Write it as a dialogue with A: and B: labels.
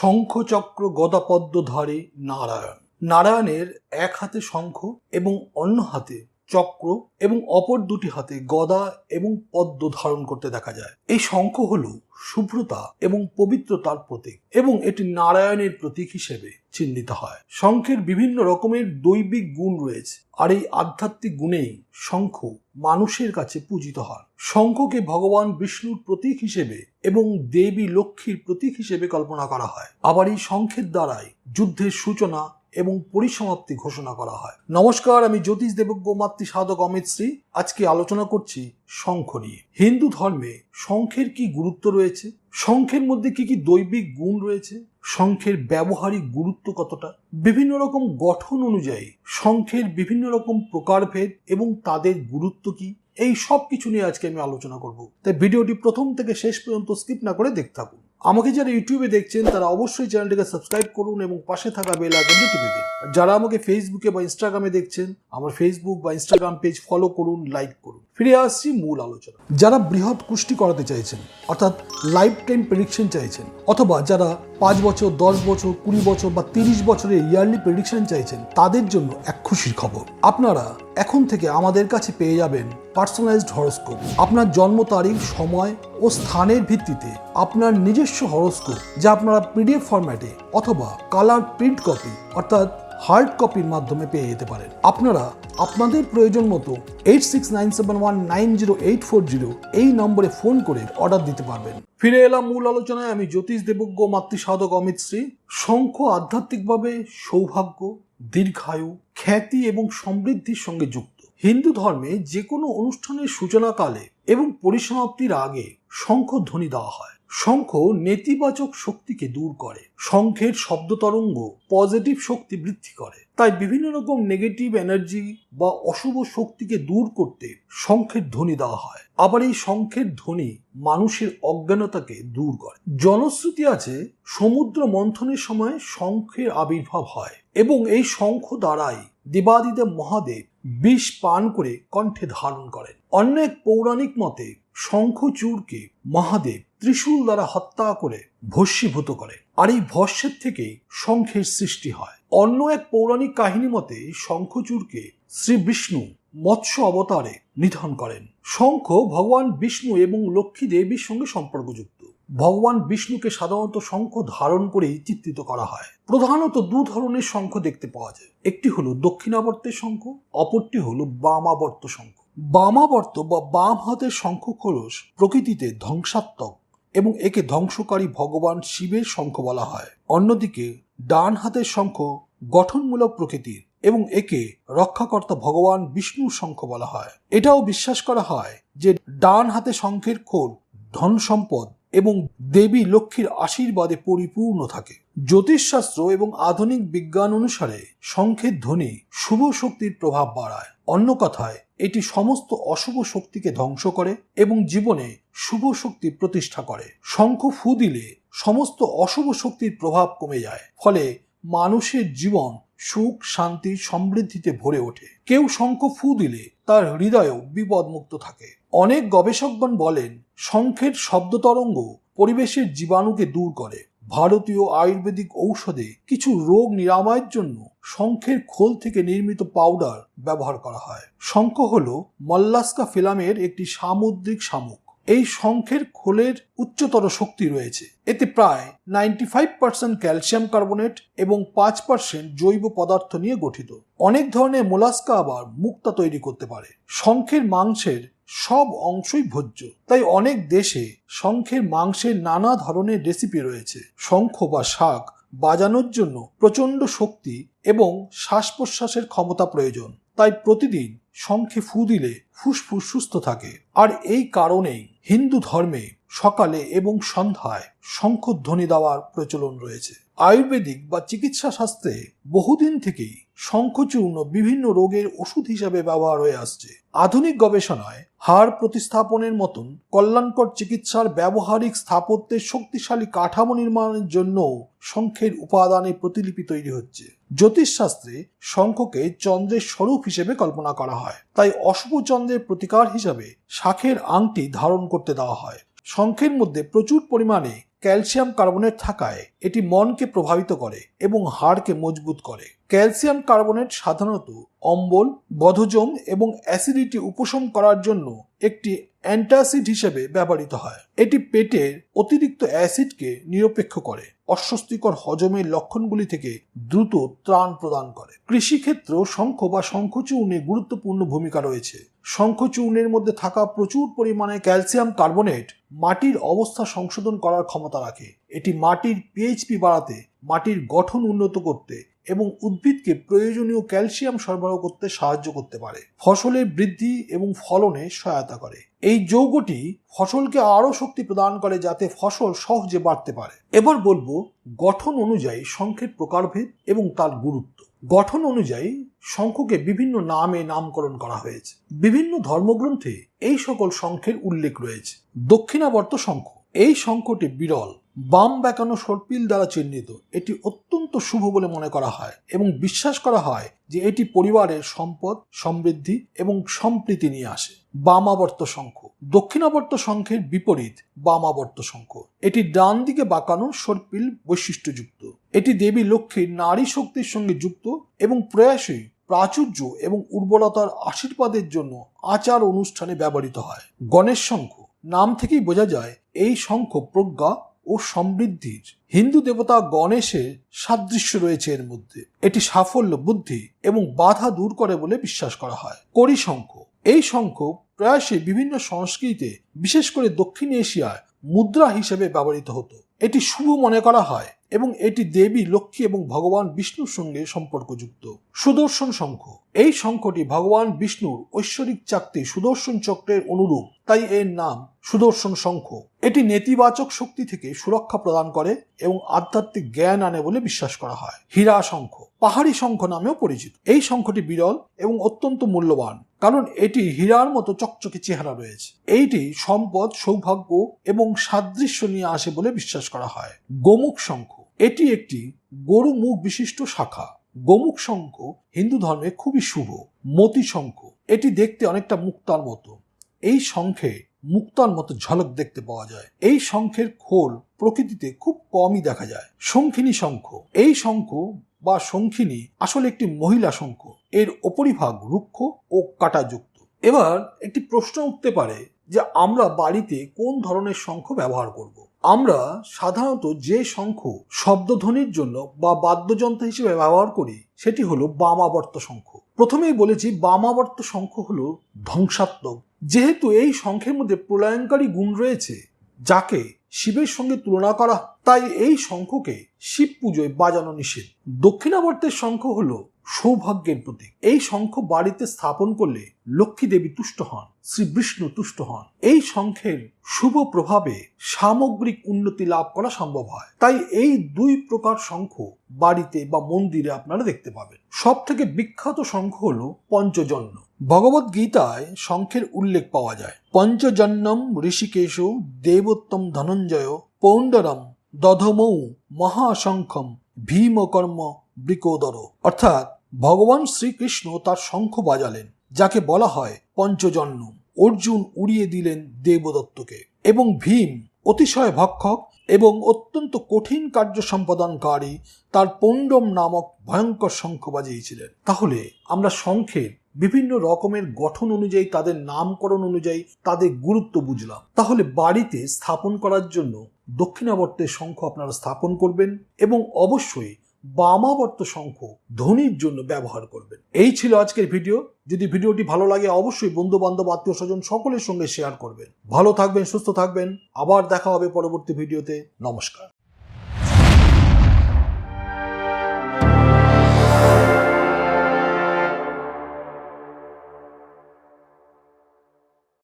A: শঙ্খচক্র গদাপদ্ম ধারে নারায়ণ। নারায়ণের এক হাতে শঙ্খ এবং অন্য হাতে চক্র এবং অপর দুটি হাতে গদা এবং পদ্ম ধারণ করতে দেখা যায়। এই শঙ্খ হল শুভ্রতা এবং পবিত্রতার প্রতীক এবং এটি নারায়ণের প্রতীক হিসেবে চিহ্নিত হয়। শঙ্খের বিভিন্ন রকমের দৈবিক গুণ রয়েছে আর এই আধ্যাত্মিক গুণেই শঙ্খ মানুষের কাছে পূজিত হয়। শঙ্খকে ভগবান বিষ্ণুর প্রতীক হিসেবে এবং দেবী লক্ষ্মীর প্রতীক হিসেবে কল্পনা করা হয়। আবার এই শঙ্খের দ্বারাই যুদ্ধের সূচনা এবং পরিসমাপ্তি ঘোষণা করা হয়। নমস্কার, আমি জ্যোতিষ দেবজ্ঞ মাতৃ সাধক অমিত শ্রী। আজকে আলোচনা করছি শঙ্খ নিয়ে। হিন্দু ধর্মে শঙ্খের কি গুরুত্ব রয়েছে? শঙ্খের মধ্যে কি কি দৈবিক গুণ রয়েছে? শঙ্খের ব্যবহারিক গুরুত্ব কতটা? বিভিন্ন রকম গঠন অনুযায়ী শঙ্খের বিভিন্ন রকম প্রকারভেদ এবং তাদের গুরুত্ব কি? এই সব কিছু নিয়ে আজকে আমি আলোচনা করব। তাই ভিডিওটি প্রথম থেকে শেষ পর্যন্ত স্কিপ না করে দেখতে থাকুন। আমাকে যারা ইউটিউবে দেখছেন, তারা অবশ্যই চ্যানেলটিকে সাবস্ক্রাইব করুন এবং পাশে থাকা বেল আইকনটি টিপে দিন। যারা আমাকে ফেসবুকে বা ইনস্টাগ্রামে দেখছেন, আমার ফেসবুক বা ইনস্টাগ্রাম পেজ ফলো করুন লাইক করুন। ফিরে আসছি মূল আলোচনা যারা বৃহৎ কুষ্টি করাতে চাইছেন, অর্থাৎ লাইফ টাইম প্রেডিকশন চাইছেন, অথবা যারা পাঁচ বছর, দশ বছর, কুড়ি বছর বা তিরিশ বছরের ইয়ারলি প্রেডিকশন চাইছেন, তাদের জন্য এক খুশির খবর। আপনারা এখন থেকে আমাদের কাছে পেয়ে যাবেন পার্সোনালাইজড হরস্কোপ আপনার জন্ম তারিখ, সময় ও স্থানের ভিত্তিতে আপনার নিজস্ব হরস্কোপ যা আপনারা পিডিএফ ফরম্যাটে অথবা কালার প্রিন্ট কপি অর্থাৎ হার্ড কপির মাধ্যমে পেয়ে যেতে পারেন। আপনারা আপনাদের প্রয়োজন মতো eight six nine seven one nine zero eight four zero এই নম্বরে ফোন করে অর্ডার দিতে পারবেন। ফিরে এলাম মূল আলোচনায়। আমি জ্যোতিষ দেবজ্ঞ মাতৃসাধক অমিত শ্রী। শঙ্খ আধ্যাত্মিকভাবে সৌভাগ্য দীর্ঘায়ু, খ্যাতি এবং সমৃদ্ধির সঙ্গে যুক্ত। হিন্দু ধর্মে যে কোনো অনুষ্ঠানের সূচনাকালে এবং পরিসমাপ্তির আগে শঙ্খ ধ্বনি দেওয়া হয়। শঙ্খ নেতিবাচক শক্তিকে দূর করে। শঙ্খের শব্দ তরঙ্গ পজিটিভ শক্তি বৃদ্ধি করে। তাই বিভিন্ন রকম নেগেটিভ এনার্জি বা অশুভ শক্তিকে দূর করতে শঙ্খের ধ্বনি দেওয়া হয়। আবার এই শঙ্খের ধ্বনি মানুষের অজ্ঞানতাকে দূর করে। জনশ্রুতি আছে, সমুদ্র মন্থনের সময় শঙ্খের আবির্ভাব হয় এবং এই শঙ্খ দ্বারাই দেবাদিদেব মহাদেব বিষ পান করে কণ্ঠে ধারণ করেন। অন্য এক পৌরাণিক মতে, শঙ্খচূড়কে মহাদেব ত্রিশূল দ্বারা হত্যা করে, ভস্মীভূত করে। আর এই ভস্যের থেকেই শঙ্খের সৃষ্টি হয়। অন্য এক পৌরাণিক কাহিনী মতে, শঙ্খচূড়কে শ্রী বিষ্ণু মৎস্য অবতারে নিধন করেন। শঙ্খ ভগবান বিষ্ণু এবং লক্ষ্মী দেবীর সঙ্গে সম্পর্কযুক্ত। ভগবান বিষ্ণুকে সাধারণত শঙ্খ ধারণ করেই চিত্রিত করা হয়। প্রধানত দু ধরনের শঙ্খ দেখতে পাওয়া যায়। একটি হলো দক্ষিণাবর্তের শঙ্খ, অপরটি হলো বামাবর্ত শঙ্খ। বামাবর্ত বা বাম হাতের শঙ্খ খোলস প্রকৃতিতে ধ্বংসাত্মক এবং একে ধ্বংসকারী ভগবান শিবের শঙ্খ বলা হয়। অন্যদিকে, ডান হাতের শঙ্খ গঠনমূলক প্রকৃতির এবং একে রক্ষাকর্তা ভগবান বিষ্ণুর শঙ্খ বলা হয়। এটাও বিশ্বাস করা হয় যে ডান হাতে শঙ্খের খোল ধন সম্পদ এবং দেবী লক্ষ্মীর আশীর্বাদে পরিপূর্ণ থাকে। জ্যোতিষশাস্ত্র এবং আধুনিক বিজ্ঞান অনুসারে শঙ্খের ধ্বনি শুভ শক্তির প্রভাব বাড়ায়। অন্য কথায় এটি সমস্ত অশুভ শক্তিকে ধ্বংস করে এবং জীবনে শুভ শক্তি প্রতিষ্ঠা করে। শঙ্খ ফু দিলে সমস্ত অশুভ শক্তির প্রভাব কমে যায়, ফলে মানুষের জীবন সুখ, শান্তি, সমৃদ্ধিতে ভরে ওঠে। কেউ শঙ্খ ফু দিলে তার হৃদয়ও বিপদমুক্ত থাকে। অনেক গবেষকগণ বলেন, শঙ্খের শব্দ তরঙ্গ পরিবেশের জীবাণুকে দূর করে। ভারতীয় আয়ুর্বেদিক ঔষধে কিছু রোগ নিরাময়ের জন্য শঙ্খের খোল থেকে নির্মিত পাউডার ব্যবহার করা হয়। শঙ্খ হল মল্লাস্কা ফিলামের একটি সামুদ্রিক শামুক। এই শঙ্খের খোলের উচ্চতর শক্তি রয়েছে। এতে প্রায় ninety five percent calcium carbonate এবং পাঁচ পার্সেন্ট জৈব পদার্থ নিয়ে গঠিত। অনেক ধরনের মোলাস্কা আবার মুক্তা তৈরি করতে পারে। শঙ্খের মাংসের সব অংশই ভোজ্য। তাই অনেক দেশে শঙ্খের মাংসের নানা ধরনের রেসিপি রয়েছে। শঙ্খ বা শাক বাজানোর জন্য প্রচণ্ড শক্তি এবং শ্বাস প্রশ্বাসের ক্ষমতা প্রয়োজন। তাই প্রতিদিন শঙ্খে ফু দিলে ফুসফুস সুস্থ থাকে। আর এই কারণেই হিন্দু ধর্মে সকালে এবং সন্ধ্যায় শঙ্খধ্বনি দেওয়ার প্রচলন রয়েছে। আয়ুর্বেদিক বা চিকিৎসা শাস্ত্রে বহুদিন থেকেই শঙ্খচূর্ণ বিভিন্ন রোগের ওষুধ হিসাবে ব্যবহার হয়ে আসছে। আধুনিক গবেষণায় হাড় প্রতিস্থাপনের মতন কল্যাণকর চিকিৎসার ব্যবহারিক স্থাপত্যের শক্তিশালী কাঠামো নির্মাণের জন্য শঙ্খের উপাদানে প্রতিলিপি তৈরি হচ্ছে। জ্যোতিষশাস্ত্রে শঙ্খকে চন্দ্রের স্বরূপ হিসেবে কল্পনা করা হয়। তাই অশুভ চন্দ্রের প্রতিকার হিসাবে শাখের আংটি ধারণ করতে দেওয়া হয়। শঙ্খের মধ্যে প্রচুর পরিমাণে ক্যালসিয়াম কার্বনেট থাকায় এটি মনকে প্রভাবিত করে এবং হাড়কে মজবুত করে। ক্যালসিয়াম কার্বনেট সাধারণত অম্বল বধজম এবং অ্যাসিডিটি উপশম করার জন্য একটি অ্যান্টাসিড হিসেবে ব্যবহৃত হয়। এটি পেটের অতিরিক্ত অ্যাসিডকে নিরপেক্ষ করে। অস্বস্তিকর হজমের লক্ষণগুলি থেকে দ্রুত ত্রাণ প্রদান করে। কৃষিক্ষেত্র শঙ্খ বা শঙ্খচূর্ণে গুরুত্বপূর্ণ ভূমিকা রয়েছে। শঙ্খচূর্ণের মধ্যে থাকা প্রচুর পরিমাণে ক্যালসিয়াম কার্বনেট মাটির অবস্থা সংশোধন করার ক্ষমতা রাখে। এটি মাটির পিএইচপি বাড়াতে, মাটির গঠন উন্নত করতে এবং উদ্ভিদকে প্রয়োজনীয় ক্যালসিয়াম সরবরাহ করতে সাহায্য করতে পারে। ফসলের বৃদ্ধি এবং ফলনে সহায়তা করে। এই যৌগটি ফসলকে আরও শক্তি প্রদান করে যাতে ফসল সহজে বাড়তে পারে। এবার বলব গঠন অনুযায়ী শঙ্খের প্রকারভেদ এবং তার গুরুত্ব। গঠন অনুযায়ী শঙ্খকে বিভিন্ন নামে নামকরণ করা হয়েছে। বিভিন্ন ধর্মগ্রন্থে এই সকল শঙ্খের উল্লেখ রয়েছে। দক্ষিণাবর্ত শঙ্খ। এই শঙ্খটি বিরল। বাম বেঁকানো সর্পিল দ্বারা চিহ্নিত। এটি অত্যন্ত শুভ বলে মনে করা হয় এবং বিশ্বাস করা হয় যে এটি পরিবারের সম্পদ, সমৃদ্ধি এবং সম্প্রীতি নিয়ে আসে। বামাবর্ত শঙ্খ। দক্ষিণাবর্ত শঙ্খের বিপরীত বামাবর্ত শঙ্খ। এটি ডান দিকে বাঁকানো সর্পিল বৈশিষ্ট্যযুক্ত। এটি দেবী লক্ষ্মীর নারী শক্তির সঙ্গে যুক্ত এবং প্রয়াসই প্রাচুর্য এবং উর্বরতার আশীর্বাদের জন্য আচার অনুষ্ঠানে ব্যবহৃত হয়। গণেশ শঙ্খ। নাম থেকেই বোঝা যায়, এই শঙ্খ প্রজ্ঞা ও সমৃদ্ধির। হিন্দু দেবতা গণেশের সাদৃশ্য রয়েছে এর মধ্যে। এটি সাফল্য, বুদ্ধি এবং বাধা দূর করে বলে বিশ্বাস করা হয়। করি শঙ্খ এই শঙ্খ প্রয়াসে বিভিন্ন সংস্কৃতিতে, বিশেষ করে দক্ষিণ এশিয়ায়, মুদ্রা হিসেবে ব্যবহৃত হতো। এটি শুভ মনে করা হয়। এবং এটি দেবী, লক্ষ্মী এবং ভগবান বিষ্ণুর সঙ্গে সম্পর্কযুক্ত। সুদর্শন শঙ্খ। এই শঙ্খটি ভগবান বিষ্ণুর ঐশ্বরিক চাকতি সুদর্শন চক্রের অনুরূপ, তাই এর নাম সুদর্শন শঙ্খ। এটি নেতিবাচক শক্তি থেকে সুরক্ষা প্রদান করে এবং আধ্যাত্মিক জ্ঞান আনে বলে বিশ্বাস করা হয়। হীরা শঙ্খ। পাহাড়ি শঙ্খ নামেও পরিচিত। এই শঙ্খটি বিরল এবং অত্যন্ত মূল্যবান, কারণ এটি হীরার মতো চকচকে চেহারা রয়েছে। এইটি সম্পদ, সৌভাগ্য এবং সাদৃশ্য নিয়ে আসে বলে বিশ্বাস করা হয়। গোমুখ শঙ্খ। এটি একটি গরু মুখ বিশিষ্ট শাখা। গোমুখ শঙ্খ হিন্দু ধর্মে খুবই শুভ। মতি শঙ্খ, এটি দেখতে অনেকটা মুক্তার মতো। এই শঙ্খে মুক্তার মতো ঝলক দেখতে পাওয়া যায়। এই শঙ্খের খোল প্রকৃতিতে খুব কমই দেখা যায়। শঙ্খিনী শঙ্খ, এই শঙ্খ বা শঙ্খিনী আসলে একটি মহিলা শঙ্খ। এর উপরিভাগ রুক্ষ ও কাটাযুক্ত। এবার একটি প্রশ্ন উঠতে পারে যে আমরা বাড়িতে কোন ধরনের শঙ্খ ব্যবহার করব। আমরা সাধারণত যে শঙ্খ শব্দধ্বনির জন্য বা বাদ্যযন্ত্র হিসেবে ব্যবহার করি, সেটি হলো বামাবর্ত শঙ্খ। প্রথমেই বলেছি বামাবর্ত শঙ্খ হলো ধ্বংসাত্মক। যেহেতু এই শঙ্খের মধ্যে প্রলয়ঙ্কারী গুণ রয়েছে, যাকে শিবের সঙ্গে তুলনা করা তাই এই শঙ্খকে শিব পুজোয় বাজানো নিষেধ। দক্ষিণাবর্তের শঙ্খ হলো সৌভাগ্যের প্রতীক। এই শঙ্খ বাড়িতে স্থাপন করলে লক্ষ্মী দেবী তুষ্ট হন, শ্রী বিষ্ণু তুষ্ট হন। এই শঙ্খের শুভ প্রভাবে সামগ্রিক উন্নতি লাভ করা সম্ভব হয়। তাই এই দুই প্রকার শঙ্খ বাড়িতে বা মন্দিরে আপনারা দেখতে পাবেন। সব থেকে বিখ্যাত শঙ্খ হল পঞ্চজন্য। ভগবত গীতায় শঙ্খের উল্লেখ পাওয়া যায়। পঞ্চজন্যম ঋষিকেশ দেবোত্তম ধনঞ্জয় পৌণ্ডরম দধমৌ মহাশঙ্খম ভীমকর্ম বৃকোদর। অর্থাৎ ভগবান শ্রীকৃষ্ণ তার শঙ্খ বাজালেন, যাকে বলা হয় পঞ্চজন্ম। অর্জুন উড়িয়ে দিলেন দেবদত্তকে এবং ভীম অতিশয় ভক্ষক এবং অত্যন্ত কঠিন কার্য সম্পাদনকারী তার পণ্ডম নামক ভয়ঙ্কর শঙ্খ বাজিয়েছিলেন। তাহলে আমরা শঙ্খের বিভিন্ন রকমের গঠন অনুযায়ী, তাদের নামকরণ অনুযায়ী তাদের গুরুত্ব বুঝলাম। তাহলে বাড়িতে স্থাপন করার জন্য দক্ষিণাবর্তের শঙ্খ আপনারা স্থাপন করবেন এবং অবশ্যই বামাবর্ত শঙ্খ ধ্বনির জন্য ব্যবহার করবেন। এই ছিল আজকের ভিডিও। যদি ভিডিওটি ভালো লাগে, অবশ্যই বন্ধু বান্ধব আত্মীয় স্বজন সকলের সঙ্গে শেয়ার করবেন। ভালো থাকবেন, সুস্থ থাকবেন। আবার দেখা হবে পরবর্তী ভিডিওতে। নমস্কার।